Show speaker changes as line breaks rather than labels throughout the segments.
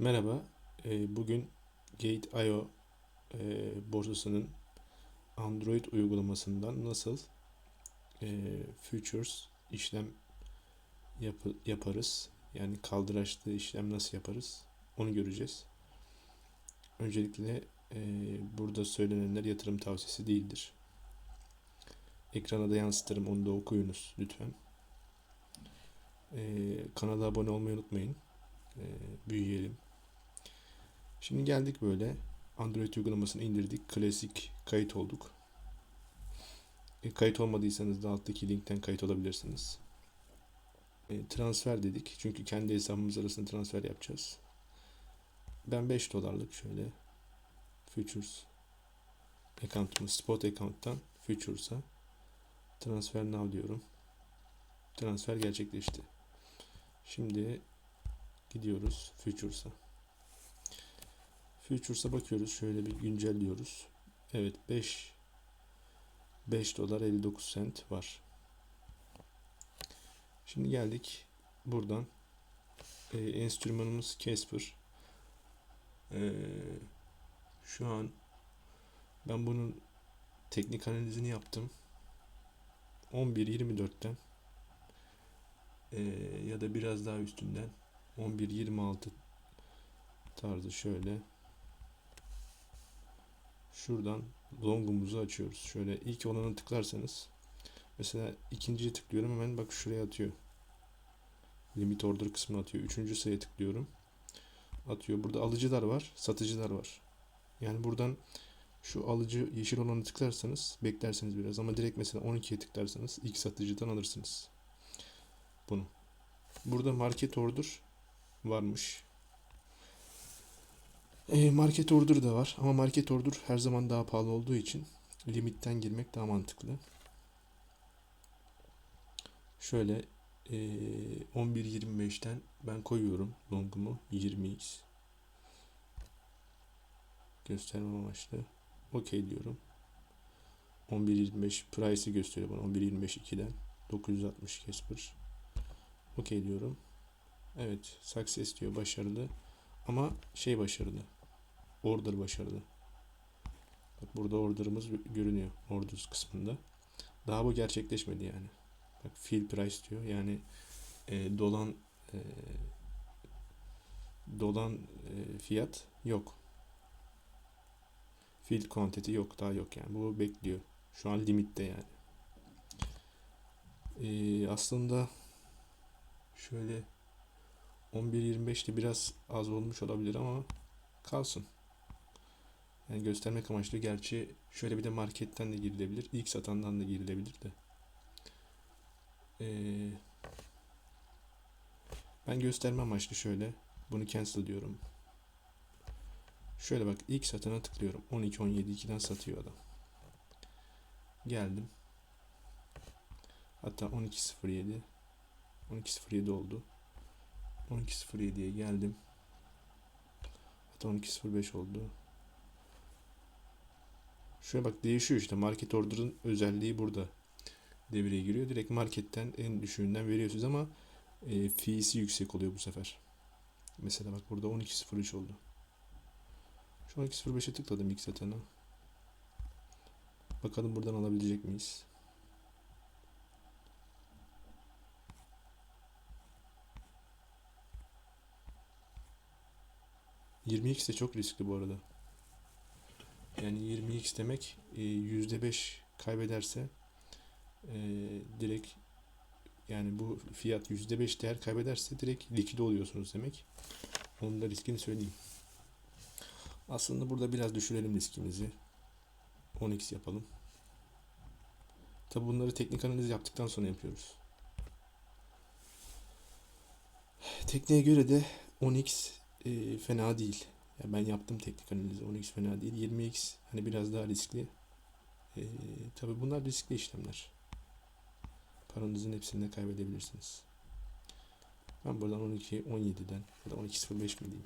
Merhaba, e, bugün Gate.io e, borsasının Android uygulamasından nasıl e, futures işlem yapı- yaparız? Yani kaldıraçlı işlem nasıl yaparız? Onu göreceğiz. Öncelikle e, burada söylenenler yatırım tavsiyesi değildir. Ekrana da yansıtırım, onu da okuyunuz lütfen. Kanala abone olmayı unutmayın. Büyüyelim. Şimdi geldik böyle. Android uygulamasını indirdik. Klasik kayıt olduk. E, kayıt olmadıysanız da alttaki linkten kayıt olabilirsiniz. E, transfer dedik. Çünkü kendi hesabımız arasında transfer yapacağız. Ben 5 dolarlık şöyle Futures account'ımı spot account'tan Futures'a transfer now diyorum. Transfer gerçekleşti. Şimdi gidiyoruz Futures'a. Futures'a bakıyoruz. Şöyle bir güncelliyoruz. Evet 5 5 dolar 59 cent var. Şimdi geldik buradan. Ee, enstrümanımız Casper. Ee, şu an ben bunun teknik analizini yaptım. 11.24'ten ee, ya da biraz daha üstünden 11.26 tarzı şöyle şuradan longumuzu açıyoruz. Şöyle ilk olanı tıklarsanız mesela ikinciye tıklıyorum hemen bak şuraya atıyor. Limit order kısmına atıyor. Üçüncü sayıya tıklıyorum. Atıyor. Burada alıcılar var, satıcılar var. Yani buradan şu alıcı yeşil olanı tıklarsanız beklersiniz biraz ama direkt mesela 12'ye tıklarsanız ilk satıcıdan alırsınız. Bunu. Burada market order varmış. E, market order da var ama market order her zaman daha pahalı olduğu için limitten girmek daha mantıklı. Şöyle e, 11.25'ten ben koyuyorum longumu 20x göstermem amaçlı. Okey diyorum. 11.25 price'ı gösteriyor bana. 11.25 2'den 960 Casper. Okey diyorum. Evet, success diyor başarılı. Ama şey başarılı. Order başarılı. Bak burada order'ımız görünüyor. Orders kısmında. Daha bu gerçekleşmedi yani. Bak fill price diyor. Yani e, dolan e, dolan e, fiyat yok. Fill quantity yok. Daha yok yani. Bu bekliyor. Şu an limitte yani. E, aslında şöyle 11.25'te biraz az olmuş olabilir ama kalsın. Yani göstermek amaçlı. Gerçi şöyle bir de marketten de girilebilir. İlk satandan da girilebilir de. Ee, ben gösterme amaçlı şöyle. Bunu cancel diyorum. Şöyle bak ilk satana tıklıyorum. 12 17 2'den satıyor adam. Geldim. Hatta 12.07 12.07 oldu. 12.07'ye geldim. Hatta 12.05 oldu. Şöyle bak değişiyor işte. Market order'ın özelliği burada devreye giriyor. Direkt marketten en düşüğünden veriyorsunuz ama e, fee'si yüksek oluyor bu sefer. Mesela bak burada 12.03 oldu. Şu 12.05'e tıkladım ilk satana. Bakalım buradan alabilecek miyiz? ...20x de çok riskli bu arada. Yani 20x demek e, %5 kaybederse e, direkt yani bu fiyat %5 değer kaybederse direkt likide oluyorsunuz demek. Onun da riskini söyleyeyim. Aslında burada biraz düşürelim riskimizi. 10x yapalım. Tabi bunları teknik analiz yaptıktan sonra yapıyoruz. Tekneye göre de 10x e, fena değil. Yani ben yaptım teknik analizi. 10x fena değil. 20x hani biraz daha riskli. E, tabi bunlar riskli işlemler. Paranızın hepsini de kaybedebilirsiniz. Ben buradan 12 17'den ya da 12.05 mi diyeyim.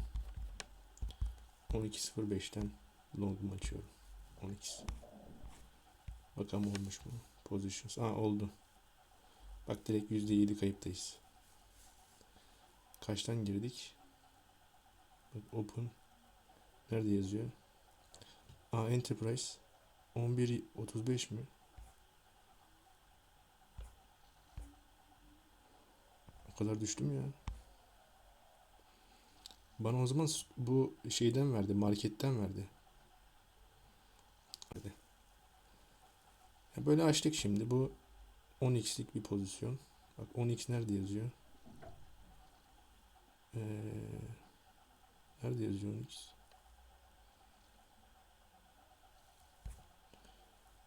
12.05'ten longumu açıyorum. 10x. Bakalım olmuş mu? Positions. Aa oldu. Bak direkt %7 kayıptayız. Kaçtan girdik? Bak open. Nerede yazıyor? Aa enterprise. 11.35 mi? O kadar düştüm ya. Bana o zaman bu şeyden verdi, marketten verdi. Hadi. Böyle açtık şimdi. Bu 10x'lik bir pozisyon. Bak 10x nerede yazıyor? Ee, nerede yazıyor 10x?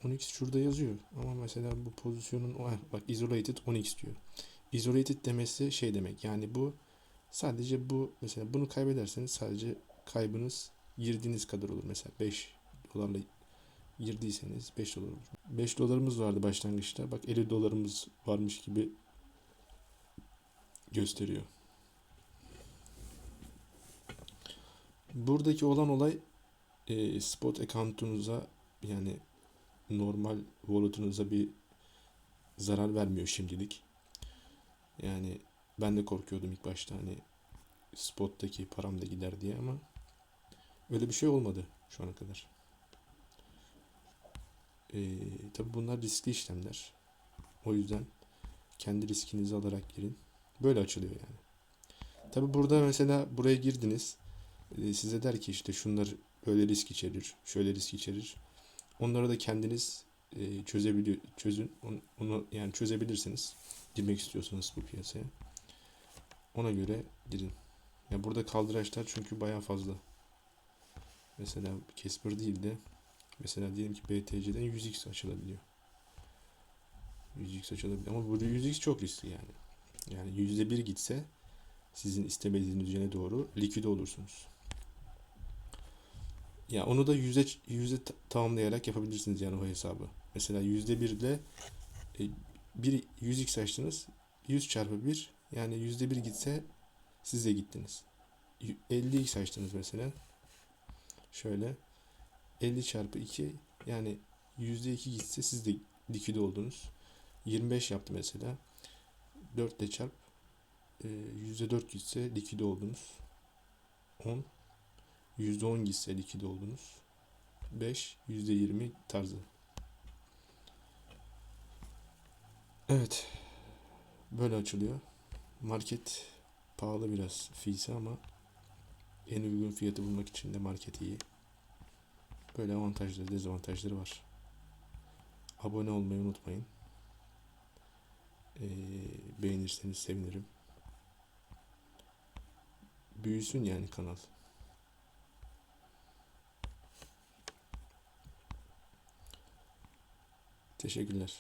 10x şurada yazıyor. Ama mesela bu pozisyonun bak isolated 10x diyor. Isolated demesi şey demek. Yani bu sadece bu mesela bunu kaybederseniz sadece kaybınız girdiğiniz kadar olur. Mesela 5 dolarla girdiyseniz 5 dolar olur. 5 dolarımız vardı başlangıçta. Bak 50 dolarımız varmış gibi gösteriyor. Buradaki olan olay e, spot account'unuza yani normal wallet'unuza bir zarar vermiyor şimdilik. Yani ben de korkuyordum ilk başta hani spot'taki param da gider diye ama öyle bir şey olmadı şu ana kadar. Ee, tabii bunlar riskli işlemler. O yüzden kendi riskinizi alarak girin. Böyle açılıyor yani. Tabii burada mesela buraya girdiniz. Ee, size der ki işte şunlar böyle risk içerir, şöyle risk içerir. Onları da kendiniz e, çözebiliyor, çözün. Onu, yani çözebilirsiniz. Girmek istiyorsanız bu piyasaya. Ona göre girin. Ya burada kaldıraçlar çünkü bayağı fazla. Mesela Casper değil de mesela diyelim ki BTC'den 100x açılabiliyor. 100x açılabiliyor ama burada 100x çok riskli yani. Yani %1 gitse sizin istemediğiniz yöne doğru likide olursunuz. Ya onu da yüzde yüzde ta- tamamlayarak yapabilirsiniz yani o hesabı. Mesela yüzde bir ile e, bir 100x açtınız. 100 çarpı 1 yani yüzde bir gitse siz de gittiniz. Y- 50x açtınız mesela. Şöyle 50 çarpı 2 yani yüzde 2 gitse siz de likide oldunuz. 25 yaptı mesela. 4 ile çarp e, yüzde 4 gitse likide oldunuz. 10 %10 gitse likide oldunuz. 5 %20 tarzı. Evet. Böyle açılıyor. Market pahalı biraz fiysi ama en uygun fiyatı bulmak için de market iyi. Böyle avantajları, dezavantajları var. Abone olmayı unutmayın. Ee, beğenirseniz sevinirim. Büyüsün yani kanal. Teşekkürler.